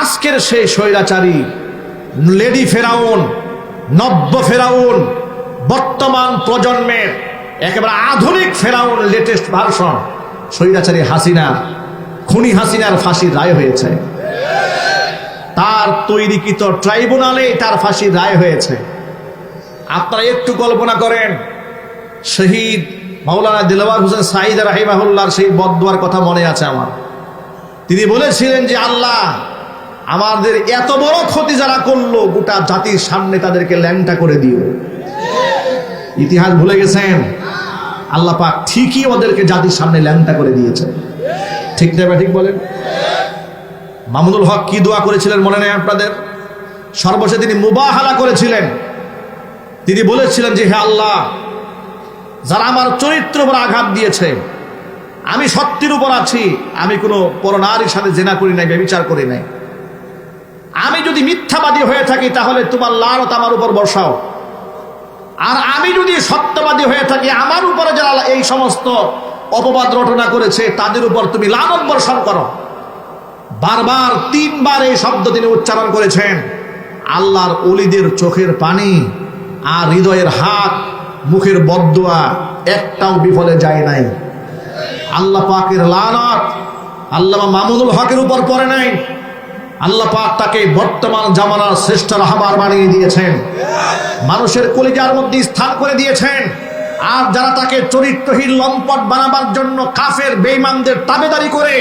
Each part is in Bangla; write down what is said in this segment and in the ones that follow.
আজকের সেই স্বৈরাচারী, লেডি ফেরাউন, নব্য ফেরাউন, বর্তমান প্রজন্মের একেবারে আধুনিক ফেরাউন লেটেস্ট ভার্সন, স্বৈরাচারী হাসিনা, খুনি হাসিনার ফাঁসির রায় হয়েছে। তার তৈরিকৃত ট্রাইব্যুনালে তার ফাঁসির রায় হয়েছে। আপনারা একটু কল্পনা করেন, শহীদ মাওলানা দিলওয়ার হোসেন সাইদ রাহিমাহুল্লার সেই বদুয়ার কথা মনে আছে আমার। তিনি বলেছিলেন যে আল্লাহ আমাদের এত বড় ক্ষতি যারা করল, গোটা জাতির সামনে তাদেরকে ল্যাংটা করে দিও। ইতিহাস ভুলে গেছেন? আল্লাহ পাক ঠিকই ওদেরকে জাতির সামনে ল্যাংটা করে দিয়েছে ঠিক না ঠিক বলেন? মামুনুল হক কি দোয়া করেছিলেন মনে নেই আপনাদের? সর্বশেষ তিনি মুবাহালা করেছিলেন। তিনি বলেছিলেন যে, হে আল্লাহ, যারা আমার চরিত্র উপর আঘাত দিয়েছে, আমি সত্যের উপর আছি, আমি কোনো পরনারীর সাথে জেনা করি নাই, ব্যবচার করি নাই। আমি যদি মিথ্যাবাদী হয়ে থাকি, তাহলে তোমার লালত আমার উপর বসাও আর আমি যদি সত্যবাদী হয়ে থাকি, আমার উপরে যারা এই সমস্ত অপবাদ রটনা করেছে, তাদের উপর তুমি লানত বর্ষণ করো। বারবার, তিনবার এই শব্দ তিনি উচ্চারণ করেছেন। আল্লাহর অলিদের চোখের পানি আর হৃদয়ের হাত, মুখের বদুয়া একটাও বিফলে যায় নাই। আল্লাহ পাকের লানত আল্লাহ মামুনুল হকের উপর পড়ে নাই। আল্লাহ পাক তাকে বর্তমান জামানার শ্রেষ্ঠ রাহবার বানিয়ে দিয়েছেন। মানুষের কলিজার মধ্যে স্থান করে দিয়েছেন। আর যারা তাকে চরিত্রহীন লম্পট বানাবার জন্য কাফের বেইমানদের তাবেদারি করে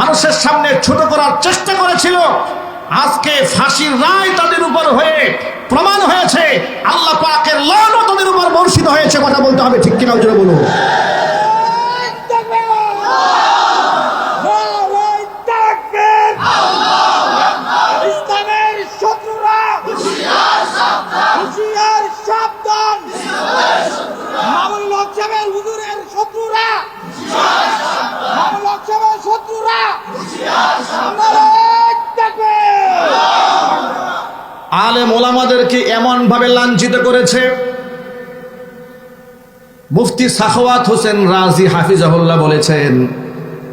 মানুষের সামনে ছোট করার চেষ্টা করেছিল, আজকে ফাঁসির রায় তাদের উপর হয়ে প্রমাণ হয়েছে। আল্লাহ পাকের লানও তাদের উপর বর্ষিত হয়েছে, কথা বলতে হবে, ঠিক কিনা জন্য বলুন। হুঁশিয়ার সাবধান। মামুল হক হুজুরের শত্রুরা। মামুল হক শত্রুরা। আলেম ওলামাদেরকে এমন ভাবে লাঞ্ছিত করেছে। মুফতি সাখওয়াত হোসেন রাজি হাফিজাহুল্লাহ বলেছেন,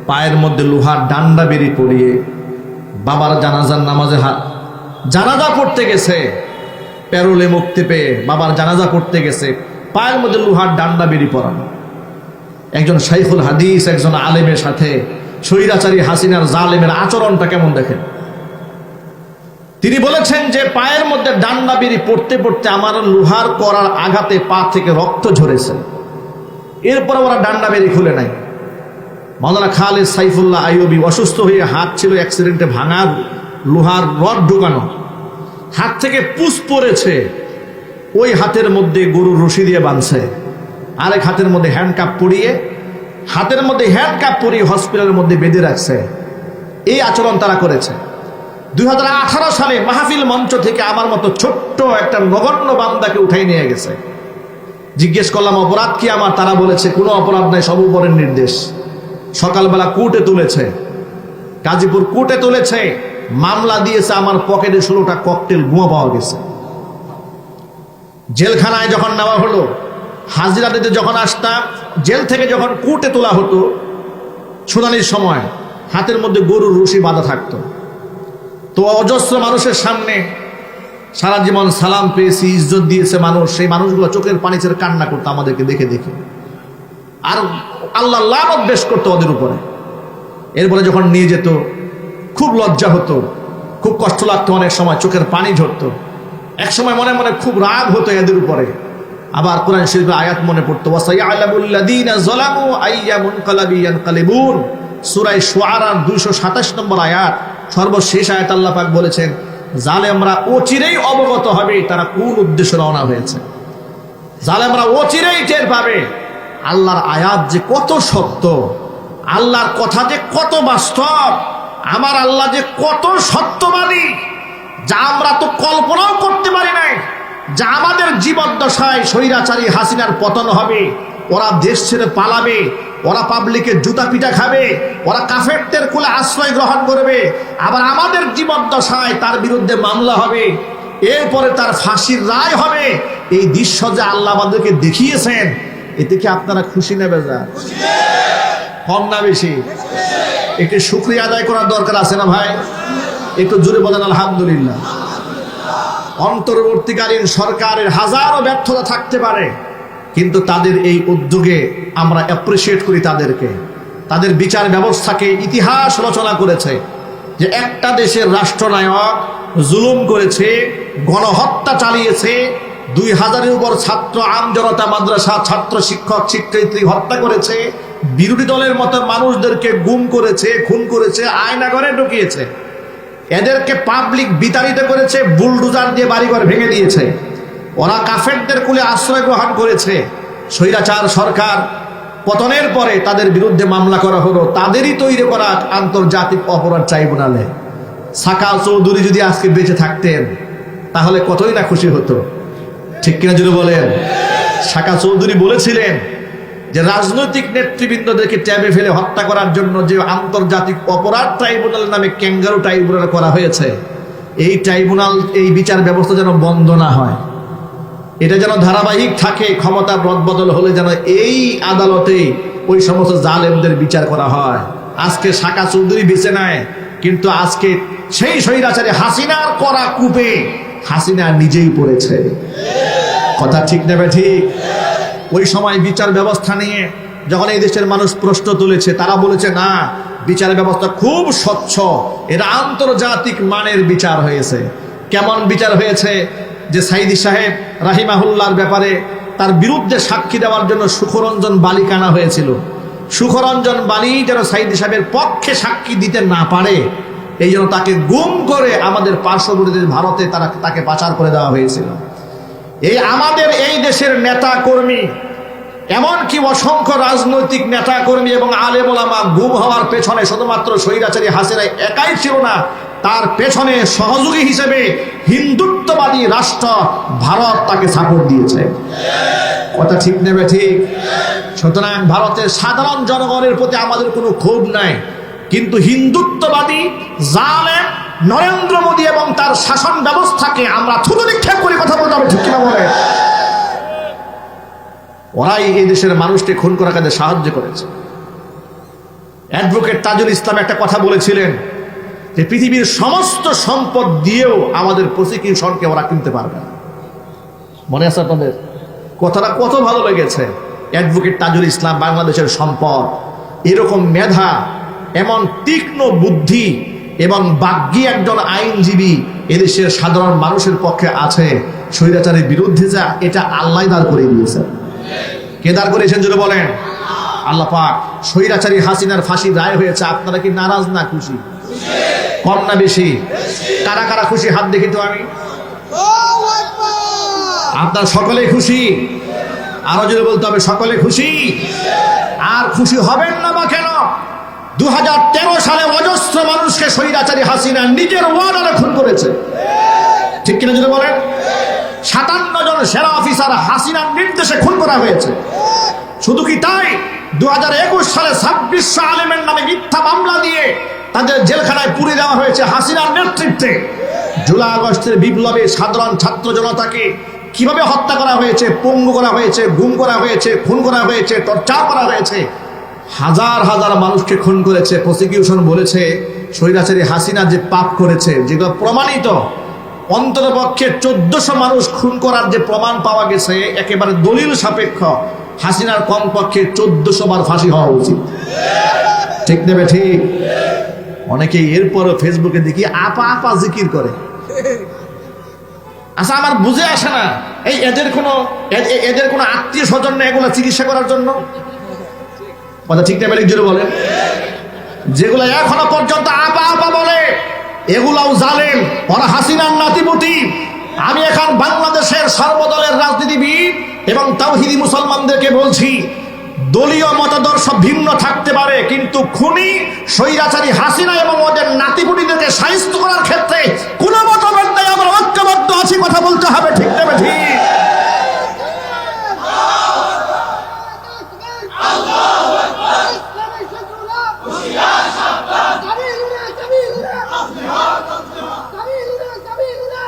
পায়ের মধ্যে লোহার ডান্ডা বেরি পড়িয়ে বাবার জানাজার নামাজে হাত জানাজা পড়তে গেছে। প্যারোলে মুক্তি পেয়ে বাবার জানাজা পড়তে গেছে, পায়ের মধ্যে লোহার ডান্ডা বেরি পরানো। একজন শাইখুল হাদিস, একজন আলেমের সাথে স্বৈরাচারী হাসিনার জালেমের আচরণটা কেমন দেখেন? তিনি বলেছেন যে পায়ের মধ্যে ডান্ডা বেরি পড়তে পড়তে আমার লোহার করার আঘাতে পা থেকে রক্ত ঝরেছে। এরপর ওরা ডান্ডা বেরি খুলে নাই। মাওলানা খালেদ সাইফুল্লাহ আইয়ুবি অসুস্থ হয়ে হাত ছিল, অ্যাক্সিডেন্টে ভাঙার লোহার রড ঢুকানো। হাত থেকে পুষ পড়েছে, ওই হাতের মধ্যে গরুর রশি দিয়ে বাঁধছে। আরেক হাতের মধ্যে হ্যান্ডকাপ পরিয়ে, হাতের মধ্যে হ্যান্ডকাপ পরিয়ে হসপিটালের মধ্যে বেঁধে রাখছে। এই আচরণ তারা করেছে। দু হাজার আঠারো সালে মাহফিল মঞ্চ থেকে আমার মতো ছোট্ট একটা নগণ্য বান্দাকে উঠাই নিয়ে গেছে। জিজ্ঞেস করলাম, অপরাধ কি আমার? তারা বলেছে, কোনো অপরাধ নাই, সব উপরের নির্দেশ। সকালবেলা কোর্টে তুলেছে। গাজীপুর কোর্টে তুলেছে। মামলা দিয়েছে আমার পকেটে ষোলোটা ককটেল গুঁয়া পাওয়া গেছে। জেলখানায় যখন নেওয়া হলো, হাজিরা দিতে যখন আসতাম, জেল থেকে যখন কোর্টে তোলা হতো, শুনানির সময় হাতের মধ্যে গরুর রশি বাঁধা থাকতো। তো অজস্র মানুষের সামনে সারা জীবন সালাম পেয়েছি, ইজ্জত দিয়েছে মানুষ, সেই মানুষগুলো চোখের পানি ছেড়ে কান্না করতো আমাদেরকে দেখে দেখে। আর আল্লাহ লানত বেশ করতো ওদের উপরে। এরপরে যখন নিয়ে যেত খুব লজ্জা হতো। খুব কষ্ট লাগতো অনেক সময়, চোখের পানি ঝরতো। এক সময় মনে মনে খুব রাগ হতো এদের উপরে। আবার কোরআন শরীফের আয়াত মনে পড়তো, ওয়াসাইয়ালামুল্লাযীনা যালামু আইয়া মুনকালাবি ইয়ানকালিবুন। সূরা শুআরার 227 নম্বর আয়াত, সর্বশেষ আয়াত বলেছেন, জালেমরা অবগত হবে, তারা কোন উদ্দেশ্যে রওনা হয়েছে? জালেমরা পাবে, আল্লাহর আয়াত যে কত সত্য, আল্লাহর কথা যে কত বাস্তব। আমার আল্লাহ যে কত সত্যবাদী, যা আমরা তো কল্পনাও করতে পারি নাই, যা আমাদের জীবদ্দশায় স্বৈরাচারী হাসিনার পতন হবে, ওরা দেশ ছেড়ে পালাবে, ওরা পাবলিকের জুতা পিটা খাবে, ওরা কাফেরদের কোলে আশ্রয় গ্রহণ করবে, আবার আমাদের জীবদ্দশায় তার বিরুদ্ধে মামলা হবে, এরপরে তার ফাঁসির রায় হবে। এই দৃশ্য যে আল্লাহ আমাদেরকে দেখিয়েছেন, এতে কি আপনারা খুশি নেবে যা কম না বেশি? একটু শুক্রিয়া আদায় করার দরকার আছে না ভাই? একটু জুড়ে বলেন, আলহামদুলিল্লাহ। অন্তর্বর্তীকালীন সরকারের হাজারো ব্যর্থতা থাকতে পারে, কিন্তু তাদের এই উদ্যোগে আমরা অ্যাপ্রিসিয়েট করি তাদেরকে। তাদের বিচার ব্যবস্থাকে ইতিহাস রচনা করেছে যে একটা দেশের রাষ্ট্রনায়ক জুলুম করেছে, গণহত্যা চালিয়েছে, দুই হাজারের উপর ছাত্র আমজনতা মাদ্রাসা ছাত্র শিক্ষক শিক্ষয়িত্রী হত্যা করেছে বিরোধী দলের মতো মানুষদেরকে গুম করেছে, খুন করেছে আয়না ঘরে ঢুকিয়েছে। এদেরকে পাবলিক বিতাড়িত করেছে বুলডুজার দিয়ে বাড়িঘর ভেঙে দিয়েছে। ওরা কাফেরদের কুলে আশ্রয় গ্রহণ করেছে। স্বৈরাচার সরকার পতনের পরে তাদের বিরুদ্ধে মামলা করা হলো। তাদেরই তৈরি করা আন্তর্জাতিক অপরাধ ট্রাইব্যুনালে। সাকা চৌধুরী যদি আজকে বেঁচে থাকতেন, তাহলে কতই না খুশি হতো। ঠিক কিনা যদি বলেন? সাকা চৌধুরী বলেছিলেন যে রাজনৈতিক নেতৃবৃন্দদেরকে ট্যাবে ফেলে হত্যা করার জন্য যে আন্তর্জাতিক অপরাধ ট্রাইব্যুনাল নামে ক্যাঙ্গারু ট্রাইব্যুনাল করা হয়েছে, এই ট্রাইব্যুনাল, এই বিচার ব্যবস্থা যেন বন্ধ না হয়। এটা যেন ধারাবাহিক থাকে, ক্ষমতার রদবদল হলে যেন এই আদালতে ওই সমস্ত জালেমদের বিচার করা হয়। আজকে শাকা চৌধুরী বেছে নেয়, কিন্তু আজকে সেই স্বৈরাচারী হাসিনার করা কূপে হাসিনা নিজেই পড়েছে। কথা ঠিক নেবে ঠিক? ওই সময় বিচার ব্যবস্থা নিয়ে যখন এই দেশের মানুষ প্রশ্ন তুলেছে, তারা বলেছে, না, বিচার ব্যবস্থা খুব স্বচ্ছ। এটা আন্তর্জাতিক মানের বিচার হয়েছে। কেমন বিচার হয়েছে যে সাইদি সাহেব রাহিমাহুল্লার ব্যাপারে তার বিরুদ্ধে সাক্ষী দেওয়ার জন্য সুখরঞ্জন বালি কানা হয়েছিল। সুখরঞ্জন বালি যেন সাইদি সাহেবের পক্ষে সাক্ষী দিতে না পারে, এই জন্য তাকে গুম করে আমাদের পার্শ্ববর্তী ভারতে তারা তাকে পাচার করে দেওয়া হয়েছিল। এই আমাদের এই দেশের নেতা কর্মী এমনকি অসংখ্য রাজনৈতিক নেতা কর্মী এবং আলেমোলামা গুম হওয়ার পেছনে শুধুমাত্র স্বৈরাচারী হাসিনা একাই ছিল না, তার পেছনে সহযোগী হিসেবে হিন্দুত্ববাদী রাষ্ট্র ভারত তাকে সাপোর্ট দিয়েছে। কথা ঠিক নেবে ঠিক? সুতরাং ভারতের সাধারণ জনগণের প্রতি আমাদের কোনো ক্ষোভ নাই, কিন্তু হিন্দুত্ববাদী, জালেম নরেন্দ্র মোদী এবং তার শাসন ব্যবস্থাকে আমরা থুতু নিক্ষেপ করে, কথা বলতে হবে, ঠিক কিনা বলে? ওরাই এই দেশের মানুষকে খুন করার কাজে সাহায্য করেছে। অ্যাডভোকেট তাজুল ইসলাম একটা কথা বলেছিলেন যে পৃথিবীর সমস্ত সম্পদ দিয়েও আমাদের প্রসিকিউশনকে ওরা কিনতে পারবে না। মনে আছে আপনাদের? কথাটা কত ভালো লেগেছে। অ্যাডভোকেট তাজুল ইসলাম, বাংলাদেশের সম্পদ। এরকম মেধা, এমন তীক্ষ্ণ বুদ্ধি এবং বাগ্যী একজন আইনজীবী এদেশের সাধারণ মানুষের পক্ষে আছে। স্বৈরাচারের বিরুদ্ধে যা, এটা আল্লাহ দাঁড় করে দিয়েছেন। কে দাঁড় করেছেন যদি বলেন? আল্লাহ পাক। স্বৈরাচারী হাসিনার ফাঁসির রায় হয়েছে। আপনারা কি নারাজ না খুশি? কম না বেশি? কারা কারা খুশি? হাত দেখি তো আমি। আপনার সকলে খুশি? আরও যদি বলতে হবে, সকলে খুশি? আর খুশি হবেন না কেন দু হাজার তেরো সালে অজস্র মানুষকে স্বৈরাচারী হাসিনা নিজের ওয়ার্ডারে খুন করেছে। ঠিক কিনা যদি বলেন? সাতান্ন জন সেরা অফিসার হাসিনার নির্দেশে খুন করা হয়েছে। শুধু কি তাই? দু হাজার একুশ সালে ছাব্বিশশো আলেমের নামে মিথ্যা মামলা দিয়ে তাদের জেলখানায় পুড়ে দেওয়া হয়েছে হাসিনার নেতৃত্বে। জুলাই আগস্টের বিপ্লবে সাধারণ ছাত্র জনতাকে কীভাবে হত্যা করা হয়েছে, পঙ্গু করা হয়েছে, গুম করা হয়েছে, খুন করা হয়েছে, টর্চার করা হয়েছে হাজার হাজার মানুষকে খুন করেছে প্রসিকিউশন বলেছে, স্বৈরাচারী হাসিনা যে পাপ করেছে, যেগুলো প্রমাণিত। অন্ততপক্ষে চোদ্দশো মানুষ খুন করার যে প্রমাণ পাওয়া গেছে, একেবারে দলিল সাপেক্ষ, হাসিনার কমপক্ষে চোদ্দশো বার ফাঁসি হওয়া উচিত। ঠিক নেবে ঠিক? অনেকে এরপরও ফেসবুকে দেখি আপা আপা জিকির করে। আচ্ছা আমার বুঝে আসে না, এই এদের কোনো এদের কোনো আত্মীয় স্বজন এগুলো চিকিৎসা করার জন্য? কথা ঠিক নেবে জোরে বলেন। যেগুলো এখনও পর্যন্ত আপা আপা বলে, এগুলাও জালেম, ওরা হাসিনার নাতিপুতি। আমি এখন বাংলাদেশের সর্বদলের রাজনীতিবিদ এবং তাওহিদি মুসলমানদেরকে বলছি, দলীয় মতাদর্শ ভিন্ন থাকতে পারে, কিন্তু খুনি, স্বৈরাচারী হাসিনা এবং ওদের নাতিপুতিদেরকে সাহিত্য করার ক্ষেত্রে কোনো মতভেদ নেই আমরা ঐক্যবদ্ধ আছি কথা বলতে হবে ঠিক নেবে ঠিক ইসলামের শত্রুরা হুঁশিয়ার সাবধান কাবিলুনা কাবিলুনা কাবিলুনা কাবিলুনা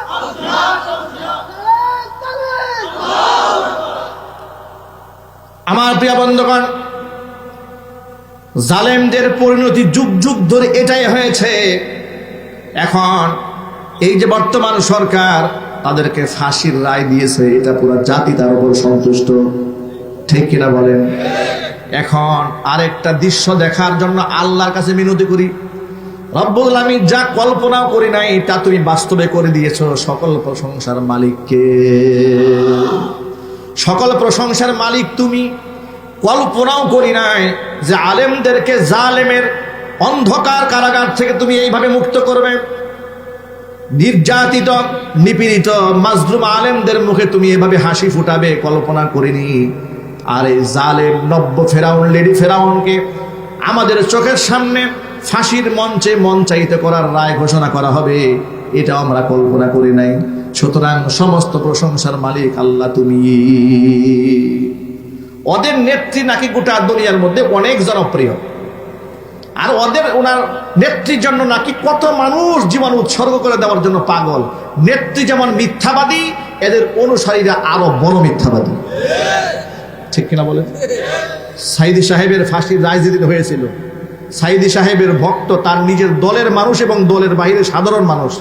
তালেন আমার প্রিয় বন্ধুগণ, জালেমদের পরিণতি যুগ যুগ ধরে এটাই হয়েছে। এখন এই যে বর্তমান সরকার, তাদেরকে ফাঁসির রায় দিয়েছে, এটা পুরো জাতি তার উপর সন্তুষ্ট। ঠিক কিনা বলেন? এখন আরেকটা দৃশ্য দেখার জন্য আল্লাহর কাছে মিনতি করি। রব্বুল আমি যা কল্পনাও করি নাই, তা তুমি বাস্তবে করে দিয়েছ সকল প্রশংসার মালিককে। সকল প্রশংসার মালিক তুমি। কল্পনাও করি নাই যে আলেমদেরকে জালেমের অন্ধকার কারাগার থেকে তুমি এইভাবে মুক্ত করবে। নির্যাতিত, নিপীড়িত, মাজলুম আলেমদের মুখে তুমি এভাবে হাসি ফুটাবে, কল্পনা করিনি। আর এই জালেম, নব্য ফেরাউন, লেডি ফেরাউনকে আমাদের চোখের সামনে ফাঁসির মঞ্চে মঞ্চায়িত করার রায় ঘোষণা করা হবে এটা আমরা কল্পনা করি নাই। সুতরাং সমস্ত প্রশংসার মালিক আল্লাহ তুমি। ওদের নেত্রী নাকি গোটা দুনিয়ার মধ্যে অনেক জনপ্রিয়। আর ওদের, ওনার নেত্রীর জন্য নাকি কত মানুষ জীবন উৎসর্গ করে দেওয়ার জন্য পাগল। নেত্রী যেমন মিথ্যাবাদী, এদের অনুসারীরা আরও বড় মিথ্যাবাদী। ঠিক কিনা বলেন? সাইদি সাহেবের ফাঁসির রায় যেদিন হয়েছিল, সাইদি সাহেবের ভক্ত তার নিজের দলের মানুষ এবং দলের বাইরে সাধারণ মানুষ।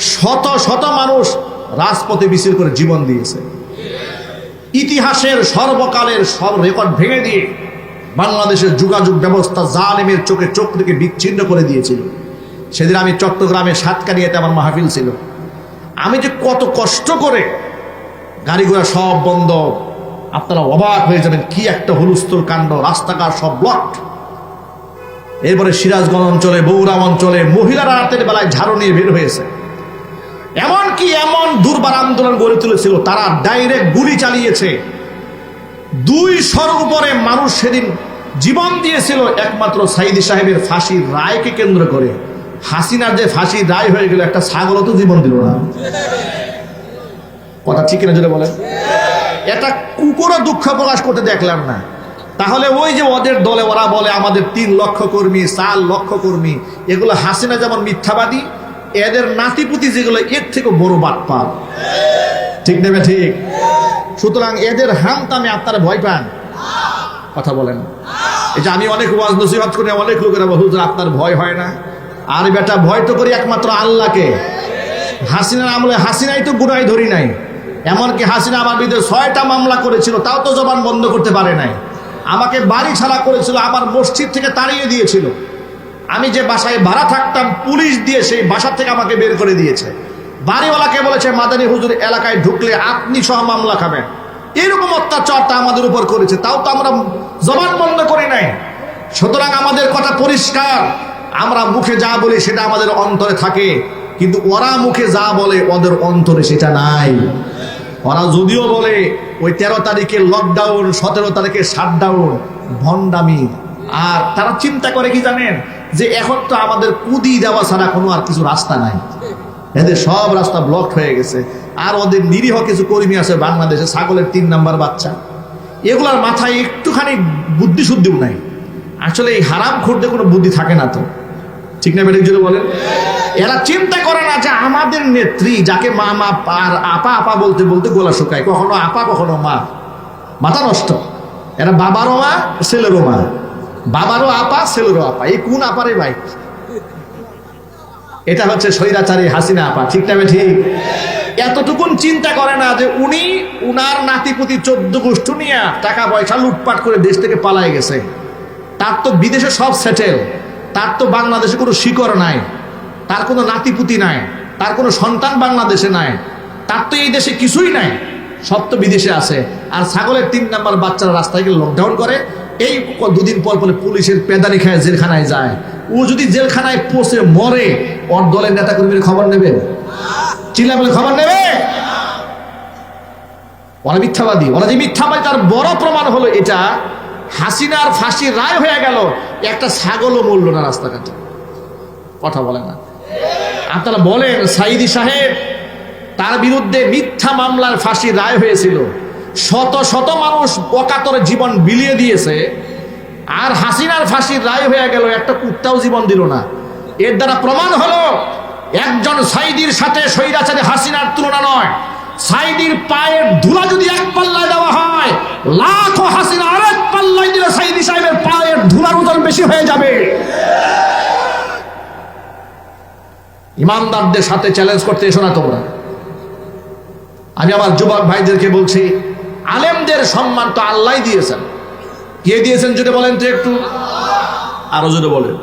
শত শত মানুষ রাজপথে মিছিল করে জীবন দিয়েছে। ইতিহাসের সর্বকালের সব রেকর্ড ভেঙে দিয়ে বাংলাদেশের যোগাযোগ ব্যবস্থা জালেমের চোখে চোখ থেকে বিচ্ছিন্ন করে দিয়েছিল। সেদিন আমি চট্টগ্রামে সাতকানিয়াতে আমার মাহফিল ছিল। আমি যে কত কষ্ট করে গাড়ি ঘোড়া সব বন্ধ, আপনারা অবাক হয়ে যাবেন কি একটা হুলস্থুল কাণ্ড, রাস্তাঘাট সব ব্লক এরপরে সিরাজগঞ্জ অঞ্চলে, বৌরাম অঞ্চলে মহিলারা রাতের বেলায় ঝাড়ু নিয়ে বের হয়েছে। এমন কি এমন দুর্বার আন্দোলন গড়ে তুলেছিল, তারা ডাইরেক্ট গুলি চালিয়েছে। দুই শর উপরে মানুষ সেদিন জীবন দিয়েছিল, একমাত্র সাইদি সাহেবের ফাঁসির রায়কে কেন্দ্র করে। হাসিনার যে ফাঁসি রায় হয়ে গেল, একটা ছাগলও তো জীবন দিল না। কথা ঠিক না জোরে বলেন? এটা কুকুরও দুঃখ প্রকাশ করতে দেখলাম না। তাহলে ওই যে ওদের দলে ওরা বলে, আমাদের তিন লক্ষ কর্মী, চার লক্ষ কর্মী, এগুলো হাসিনা যেমন মিথ্যাবাদী এদের নাতিপুতি যেগুলো, এর থেকে বড় বাটপার ঠিক নেবে ঠিক? সুতরাং এদের হামতামে আপনারা ভয় পান। কথা বলেন। এই যে আমি অনেক ওয়াজ নসিহত করি, অনেক লোকেরা হুজুর, আপনার ভয় হয় না? আর বেটা, ভয় তো করি একমাত্র আল্লাহকে। হাসিনার আমলে হাসিনাই তো গুনাই ধরি নাই। এমনকি হাসিনা আমার বিরুদ্ধে ছয়টা মামলা করেছিল, তাও তো জবান বন্ধ করতে পারে নাই। আমাকে বাড়ি ছাড়া করেছিল আমার মসজিদ থেকে তাড়িয়ে দিয়েছিল। আমি যে বাসায় ভাড়া থাকতাম, পুলিশ দিয়ে সেই বাসা থেকে আমাকে বের করে দিয়েছে। বাড়িওয়ালাকে বলেছে, মাদানী হুজুর, এলাকায় ঢুকলে আপনি সহ মামলা খাবেন। এরকম অত্যাচারটা আমাদের উপর করেছে, তাও তো আমরা জবান বন্ধ করি নাই। সুতরাং আমাদের কথা পরিষ্কার। আমরা মুখে যা বলি সেটা আমাদের অন্তরে থাকে, কিন্তু ওরা মুখে যা বলে, ওদের অন্তরে সেটা নাই। ওরা যদিও বলে, ওই তেরো তারিখে লকডাউন সতেরো তারিখে শাটডাউন ভণ্ডামি। আর তারা চিন্তা করে কি জানেন? যে এখন তো আমাদের কুদি দেওয়া ছাড়া কোনো আর কিছু রাস্তা নাই। এদের সব রাস্তা ব্লক হয়ে গেছে। আর ওদের নিরীহ কিছু কর্মী আছে বাংলাদেশে, ছাগলের তিন নাম্বার বাচ্চা। এগুলার মাথায় একটুখানি বুদ্ধি শুদ্ধিও নাই। আসলে এই হারাম খুঁড়তে কোনো বুদ্ধি থাকে না তো। ঠিক না বেরিক যদি বলেন? এরা চিন্তা করে না যে আমাদের নেত্রী, যাকে মা মা আর আপা আপা বলতে বলতে গোলা শুকায়। কখনো আপা, কখনো মা। মাথা নষ্ট। এরা বাবারও মা, ছেলেরও মা। বাবারও আপা, ছেলেরও আপা। এই কোন আপারে ভাই? এটা হচ্ছে স্বৈরাচারী হাসিনা আপা, ঠিক না ঠিক এতটুকুন চিন্তা করে না যে উনি, উনার নাতিপুতি চোদ্দ গোষ্ঠী নিয়ে টাকা পয়সা লুটপাট করে দেশ থেকে পালায় গেছে। তার তো বিদেশে সব সেটেল তার তো বাংলাদেশে কোনো শিকড় নাই। তার কোনো নাতিপুতি নাই। তার কোনো সন্তান বাংলাদেশে নাই। তার তো এই দেশে কিছুই নাই। সব তো বিদেশে আছে। আর ছাগলের তিন নাম্বার বাচ্চারা রাস্তায় গিয়ে লকডাউন করে। এই দুদিন পর পরে পুলিশের পেদানি খায় জেলখানায় যায়। ও যদি জেলখানায় পৌঁছে মরে, ওর দলের নেতা কর্মীর খবর নেবে? চিল্লা বলে খবর নেবে? ওরা মিথ্যাবাদী। ওরা যে মিথ্যাবাদী, তার বড় প্রমাণ হলো এটা, হাসিনার ফাঁসির রায় হয়ে গেল, একটা ছাগলও মরল না রাস্তাঘাটে। কথা বলে না। আপনারা বলেন সাইদি সাহেব, তার বিরুদ্ধে মিথ্যা মামলার ফাঁসির রায় হয়েছিল। শত শত মানুষ অকাতরে জীবন বিলিয়ে দিয়েছে, আর হাসিনার ফাঁসির রায় হয়ে গেল, একটা কুত্তাও জীবন দিল না। এর দ্বারা প্রমাণ হলো, একজন সাইদির সাথে স্বৈরাচারী হাসিনার তুলনা নয়। সাইদির পায়ের ধুলা যদি এক পাল্লায় দেওয়া হয়, লাখো হাসিনা আরেক পাল্লায় দিলে সাইদি সাহেবের পায়ের ধুলার ওজন বেশি হয়ে যাবে। ইমানদারদের সাথে চ্যালেঞ্জ করতে এসো না তোমরা। আমি আমার যুবক ভাইদেরকে বলছি আলেমদের সম্মান তো আল্লাহ দিয়েছেন। কে দিয়েছেন যদি বলেন তো একটু? আরও যদি বলেন।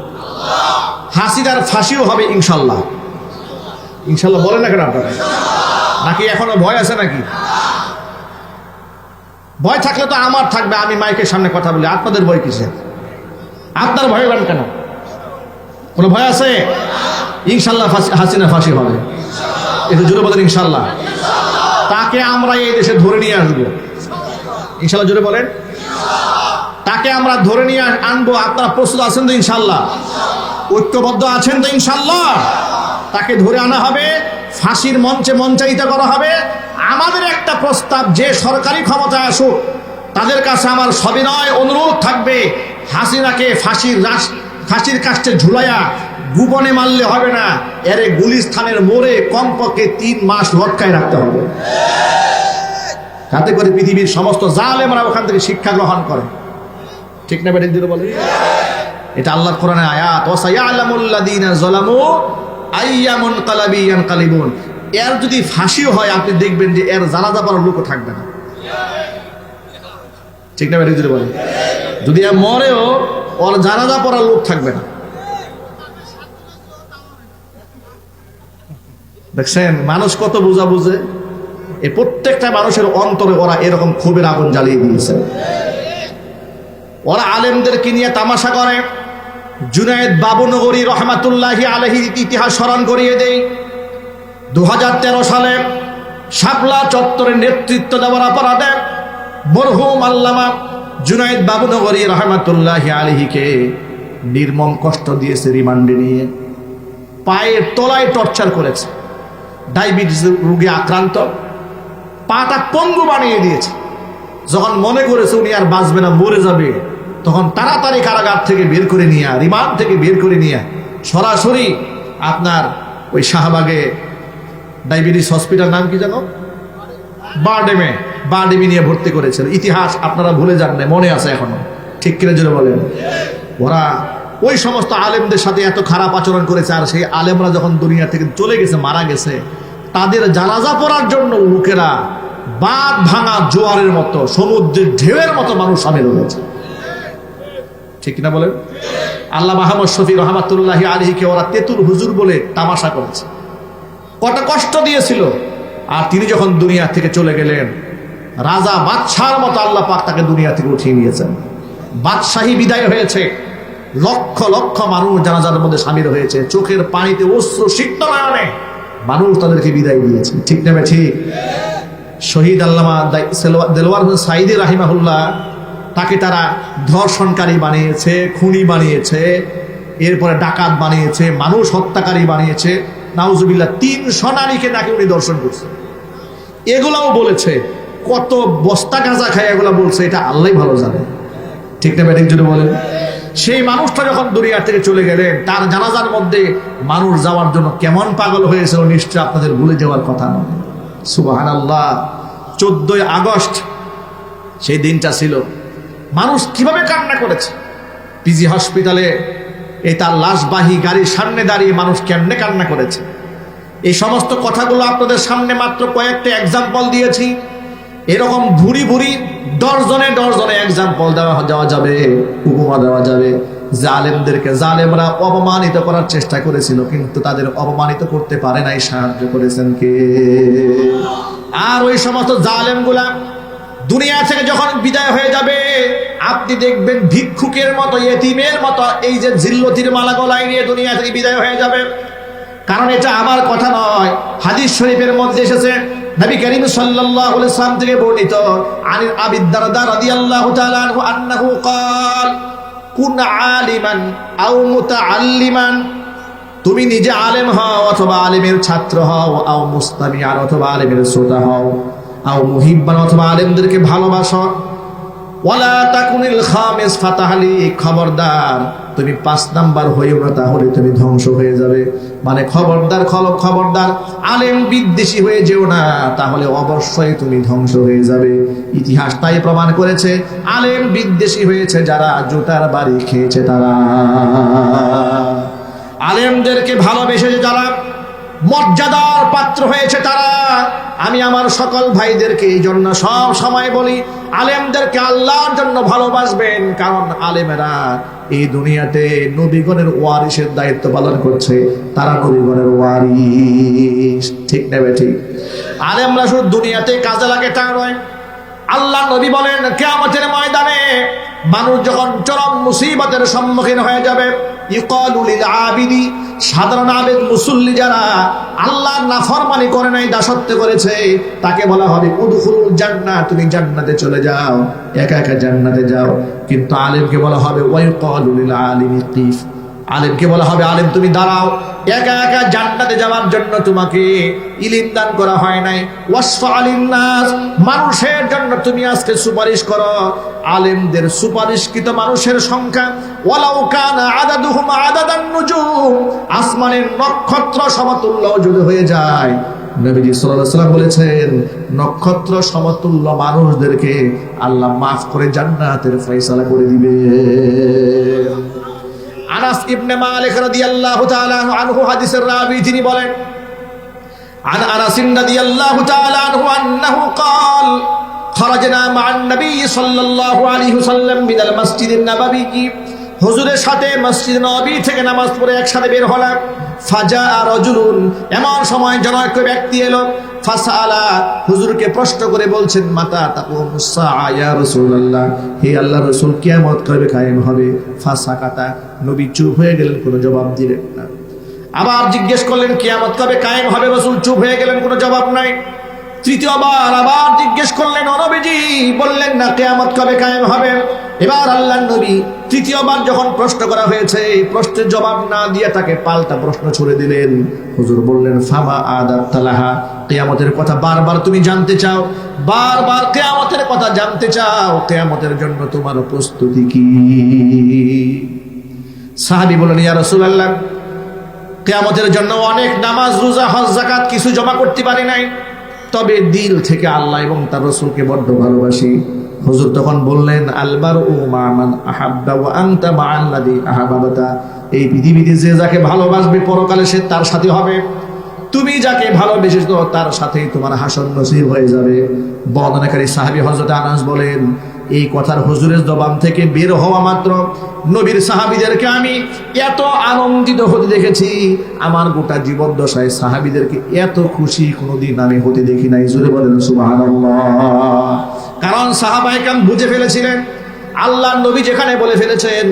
হাসিদার ফাঁসিও হবে ইনশাল্লাহ। ইনশাল্লাহ বলেন না কেন আপনারা? নাকি এখনও ভয় আছে নাকি? ভয় থাকলে তো আমার থাকবে, আমি মাইকের সামনে কথা বলি। আপনাদের ভয় কিসে আপনার ভয় পান কেন? কোনো ভয় আছে? ইনশাল্লাহ হাসিনা ফাঁসি হবে। একটু জোরে বলেন ইনশাল্লাহ। তাকে আমরা এই দেশে ধরে নিয়ে আসব। ইনশাল্লাহ জোরে বলেন। তাকে আমরা ধরে নিয়ে আনব, আপনারা প্রস্তুত আছেন তো ইনশাল্লাহ ঐক্যবদ্ধ আছেন তো ইনশাল্লাহ তাকে ধরে আনা হবে, ফাঁসির মঞ্চে মঞ্চায়িত করা হবে। আমাদের একটা প্রস্তাব, যে সরকারি ক্ষমতায় আসুক, তাদের কাছে আমার সবিনয় অনুরোধ থাকবে, হাসিনাকে ফাঁসির রাস ফাঁসির কাছে ঝুলাইয়া গোপনে মারলে হবে না। এরে গুলিস্থানের মোড়ে কমপক্ষে তিন মাস লটকায় রাখতে হবে। যাতে করে পৃথিবীর সমস্ত জালেমরা ওখান থেকে শিক্ষা গ্রহণ করে। ঠিক না বেঠিক বলে? এটা আল্লাহর কোরআনে আয়াত। আইয়ামুন কালাবি ইয়ানকালিবুন এর যদি ফাঁসিও হয়, আপনি দেখবেন যে এর জানাজা পড়ার লোকও থাকবে না। ঠিক না বেঠিক বলে? যদি এর মরেও, ওর জানাজা পড়ার লোক থাকবে না। দেখছেন? মানুষ কত বোঝা বুঝে এই প্রত্যেকটা মানুষের অন্তরে ওরা এরকম ক্ষোভের আগুন জ্বালিয়ে দিয়েছে। ওরা আলেমদেরকে নিয়ে তামাশা করে। জুনায়েদ বাবুনগরী রহমাতুল্লাহি আলহির ইতিহাস স্মরণ করিয়ে দেই। দু হাজার তেরো সালে শাপলা চত্বরের নেতৃত্ব দেওয়ার অপরাধে মরহুম আল্লামা জুনায়েদ বাবুনগরী রহমাতুল্লাহি আলহিকে নির্মম কষ্ট দিয়েছে রিমান্ডে নিয়ে। পায়ের তলায় টর্চার করেছে। ডায়াবেটিস রোগে আক্রান্ত। পাটা পঙ্গু বানিয়ে দিয়েছে। যখন মনে করেছে উনি আর বাঁচবে না, মরে যাবে, তখন তাড়াতাড়ি কারাগার থেকে বের করে নিয়ে রিমান্ড থেকে বের করে নিয়ে সরাসরি আপনার ওই শাহবাগে ডায়াবেটিস হসপিটাল নাম কি জানো বারডেমে বারডেমে নিয়ে ভর্তি করেছিল। ইতিহাস আপনারা ভুলে যান না মনে আছে এখনও। ঠিক কিনা জন্য বলেন। ওরা ওই সমস্ত আলেমদের সাথে এত খারাপ আচরণ করেছে, আর সেই আলেমরা যখন দুনিয়া থেকে চলে গেছে, মারা গেছে তাদের জানাজা পড়ার জন্য লোকেরা বাদ ভাঙা জোয়ারের মতো, সমুদ্রের ঢেউয়ের মতো মানুষ সামিল হয়েছে। ঠিক কিনা বলেন? আল্লাহ মাহমদ শফি রহমাতুল্লাহ আলীকে ওরা তেতুল হুজুর বলে তামাশা করেছে। কটা কষ্ট দিয়েছিল। আর তিনি যখন দুনিয়া থেকে চলে গেলেন, রাজা বাদশার মতো আল্লাহ পাক তাকে দুনিয়া থেকে উঠিয়ে নিয়েছেন। বাদশাহী বিদায় হয়েছে। লক্ষ লক্ষ মানুষ জানাজার মধ্যে সামিল হয়েছে। চোখের পানিতে অস্ত্র সিক্ত নয়নে মানুষ তাদেরকে বিদায় দিয়েছে। ঠিক নেবে ঠিক? শহীদ আল্লামা দেলোয়ার হোসেন রাহিমাহুল্লাহ তাকে তারা ধর্ষণকারী বানিয়েছে, খুনি বানিয়েছে, এরপরে ডাকাত বানিয়েছে, মানুষ হত্যাকারী বানিয়েছে। নাউজুবিল্লাহ তিনশো নারীকে নাকি উনি দর্শন করছে। এগুলাও বলেছে। কত বস্তা গাঁজা খায় এগুলা বলছে, এটা আল্লাহ ভালো জানে। ঠিক না ব্যাটিং যদি বলেন? সেই মানুষটা যখন দুনিয়া থেকে চলে গেলেন, তার জানাজার মধ্যে মানুষ যাওয়ার জন্য কেমন পাগল হয়েছিল নিশ্চয় আপনাদের ভুলে যাওয়ার কথা নয়। সুবাহান আল্লাহ চোদ্দই আগস্ট সেই দিনটা ছিল। মানুষ কীভাবে কান্না করেছে? পিজি হসপিটালে এই তার লাশবাহী গাড়ির সামনে দাঁড়িয়ে মানুষ কেমনে কান্না করেছে? এই সমস্ত কথাগুলো আপনাদের সামনে মাত্র কয়েকটা এক্সাম্পল দিয়েছি। এরকম ভুরি ভুরি দশজনে দশজনে এক্সাম্পল দেওয়া দেওয়া যাবে, উপমা দেওয়া যাবে। জালেমদেরকে, জালেমরা অপমানিত করার চেষ্টা করেছিল, কিন্তু তাদের অপমানিত করতে পারে নাই, সাহায্য করেছেন কে? আর ওই সমস্ত জালেমগুলা দুনিয়া থেকে যখন বিদায় হয়ে যাবে, আপনি দেখবেন ভিক্ষুকের মতো, এতিমের মতো, এই যে জিল্লতির মালা গলায় নিয়ে দুনিয়া থেকে বিদায় হয়ে যাবে। কারণ এটা আমার কথা নয়। হাদিস শরীফের মধ্যে এসেছে নবী করিম সাল্লাল্লাহু আলাইহি সাল্লাম থেকে বর্ণিত আন আবি দারদা রাদিয়াল্লাহু তাআলা আনহু আন্নাহু قال কুন আলিমান আও মুতাআল্লিমান তুমি নিজে আলেম হও অথবা আলেমের ছাত্র হও আও মুস্তামিআন অথবা আলেমের শ্রোতা হও আও মুহিব্বান অথবা আলেমদেরকে ভালোবাসো ওয়ালা তাকুনিল খামিস ফাতাহালি খবরদার তুমি পাঁচ নাম্বার হইও না তাহলে তুমি ধ্বংস হয়ে যাবে। মানে খবরদার, খলক খবরদার, আলেম বিদ্বেষী হয়ে যেও না, তাহলে অবশ্যই তুমি ধ্বংস হয়ে যাবে। ইতিহাস তাই প্রমাণ করেছে, আলেম বিদ্বেষী হয়েছে যারা জুতার বাড়ি খেয়েছে তারা। আলেমদেরকে ভালোবেসে যারা মর্যাদার পাত্র হয়েছে তারা আমি আমার সকল ভাইদেরকে এই জন্য সব সময় বলি, আলেমদেরকে আল্লাহর জন্য ভালোবাসবেন, কারণ আলেমেরা এই দুনিয়াতে নবীগণের ওয়ারিসের দায়িত্ব পালন করছে, তারা নবীগণের ওয়ারিস। ঠিক নেবে ঠিক? আলেমরা শুধু দুনিয়াতে কাজে লাগে তা নয়। আল্লাহ নবী বলেন কে কেয়ামতের ময়দানে মানুষ যখন চরম মুসিবতের সম্মুখীন হয়ে যাবে আবিদি, সাধারণ আবেদ মুসল্লি যারা আল্লাহর নাফরমানি করে নাই, দাসত্ব করেছে, তাকে বলা হবে, উদখুলুল জান্নাত তুমি জান্নাতে চলে যাও, একা একা জান্নাতে যাও। কিন্তু আলিমকে বলা হবে ওয়াইকালুলিল আলিমি কিফ। আলেমকে বলা হবে আলেম, তুমি দাঁড়াও। একা একা জান্নাতে যাওয়ার জন্য তোমাকে ইলিম দান করা হয় নাই। ওয়াসফা আলিন্নাস, মানুষের জন্য তুমি আজকে সুপারিশ করো। আলেমদের সুপারিশকৃত মানুষের সংখ্যা। ওয়ালাউ কানা আদাদুহুম আদাদান নুজুম, আসমানের নক্ষত্র সমতুল্য যদি হয়ে যায়। নবীজি সাল্লাম বলেছেন, নক্ষত্র সমতুল্য মানুষদেরকে আল্লাহ মাফ করে জান্নাতের ফয়সালা করে দিবে। আনাস ইবনে মালিক রাদিয়াল্লাহু তাআলা আনহু হাদিসের রাবি তিনি বলেন عن انس رضي الله تعالى عنه انه قال خرجنا مع النبي صلى الله عليه وسلم من المسجد النبوي হুজুরের সাথে মসজিদ নবী থেকে নামাজ পড়ে একসাথে বের হলাম ফাজা রজুলুন এমন সময় জনৈক ব্যক্তি এলো ফাসালা হুজুরকে প্রশ্ন করে বলছেন, মাতা তাকু মুসা আয়া রাসূলুল্লাহ। হে আল্লাহ রাসূল, কিয়ামত কবে কায়েম হবে? ফাসা কাটা নবী চুপ হয়ে গেলেন, কোনো জবাব দিলেন না। আবার জিজ্ঞেস করলেন, কিয়ামত কবে কায়েম হবে? রসুল চুপ হয়ে গেলেন, কোনো জবাব নাই। তৃতীয়বার আবার জিজ্ঞেস করলেন অনবীজি বললেন, না, কেয়ামত কবে কায়েম হবে? এবার আল্লাহ নবী তৃতীয়বার যখন প্রশ্ন করা হয়েছে, এই প্রশ্নের জবাব না দিয়ে তাকে পাল্টা প্রশ্ন ছুড়ে দিলেন। হুজুর বললেন, ফামা আদাত তালাহা? কেয়ামতের কথা বারবার তুমি জানতে চাও। বারবার কেয়ামতের কথা জানতে চাও। কেয়ামতের জন্য তোমার প্রস্তুতি কি? সাহাবি বললেন, ইয়া রাসূলুল্লাহ, কেয়ামতের জন্য অনেক নামাজ, রোজা, হজ জাকাত কিছু জমা করতে পারি নাই। তবে দিল থেকে আল্লাহ এবং তার রসুলকে বড্ড ভালোবাসি। হুজুর তখন বললেন আলবার ও মামান আহাব্বা ও আংতা মা আল্লাদি আহাবাবতা। এই পৃথিবীতে যে যাকে ভালোবাসবে, পরকালে সে তার সাথে হবে। তুমি যাকে ভালোবেসেছ, তার সাথেই তোমার হাসন নসিব হয়ে যাবে। বর্ণনাকারী সাহাবী হজরত আনাস বলেন, এই কথার হুজুরের জবান থেকে বের হওয়া মাত্র নবীর সাহাবিদেরকে আমি এত আনন্দিত হতে দেখেছি। আমার গোটা জীবন দশায় সাহাবিদেরকে এত খুশি কোনোদিন আমি হতে দেখি নাই। জুড়ে বলেন, সুবহানাল্লাহ। কারণ সাহাবাহিকাম বুঝে ফেলেছিলেন আল্লাহ নবী যেখানে বলে ফেলেছেন,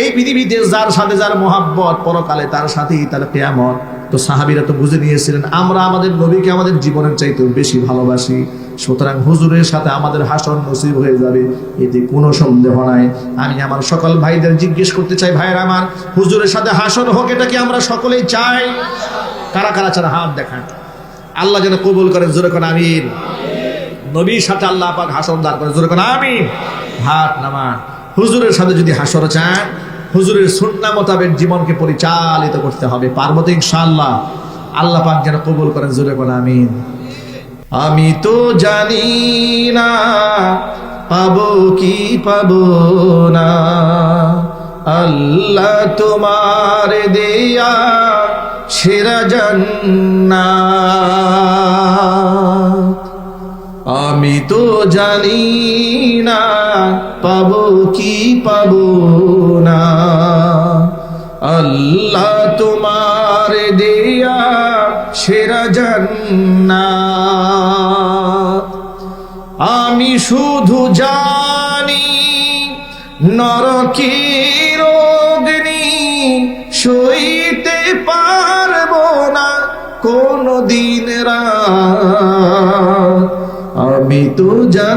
এই পৃথিবীতে যার সাথে যার মোহাব্বত, পরকালে তার সাথেই তার কেয়ামত। তো সাহাবিরা তো বুঝে নিয়েছিলেন, আমরা আমাদের নবীকে আমাদের জীবনের চাইতেও বেশি ভালোবাসি, সুতরাং হুজুরের সাথে আমাদের হাসন নসিব হয়ে যাবে, এতে কোনো সন্দেহ নাই। আমি আমার সকল ভাইদের জিজ্ঞেস করতে চাই, ভাইয়ের আমার, হুজুরের সাথে হাসন হোক, এটা কি আমরা সকলেই চাই? কারা কারা ছাড়া হাত দেখান? আল্লাহ যেন কবুল করেন, জোরে কোন আমিন। নবীর সাথে আল্লাহ পাক হাসর দাঁড় করে জোরে কোন আমিন। হাত নামান হুজুরের সাথে যদি হাসর চান, হুজুরের সুন্না মোতাবেক জীবনকে পরিচালিত করতে হবে। পারব তো ইনশাআল্লাহ। আল্লাহ পাক যেন কবুল করেন, জোরে কোন আমিন। আমি তো জানি না, পাবো কি পাবো না। আল্লাহ তোমার দেয়া সেরা জান্নাত। আমি তো জানি না, পাবো কি পাবো না। আল্লাহ তোমার দেয়া সেরা জান্নাত। আমি শুধু জানি নরকের অগ্নি সইতে পারব না কোনো দিন তো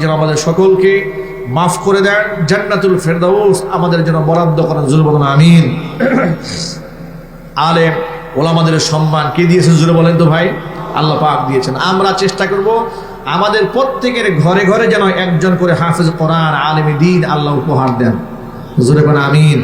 যেন আমাদের সকলকে মাফ করে দেন, জান্নাতুল ফেরদাউস আমাদের জন্য বরাদ্দ করেন জুল বলেন, আমিন। আলেম ওলামাদের সম্মান কে দিয়েছেন জুড়ে বলেন তো ভাই? আল্লাহ পাক দিয়েছেন। আমরা চেষ্টা করব আমাদের প্রত্যেকের ঘরে ঘরে যেন একজন করে হাফেজ কোরআন, আলমী দিন আল্লাহ উপহার দেন। জুড়ে কোন আমিন।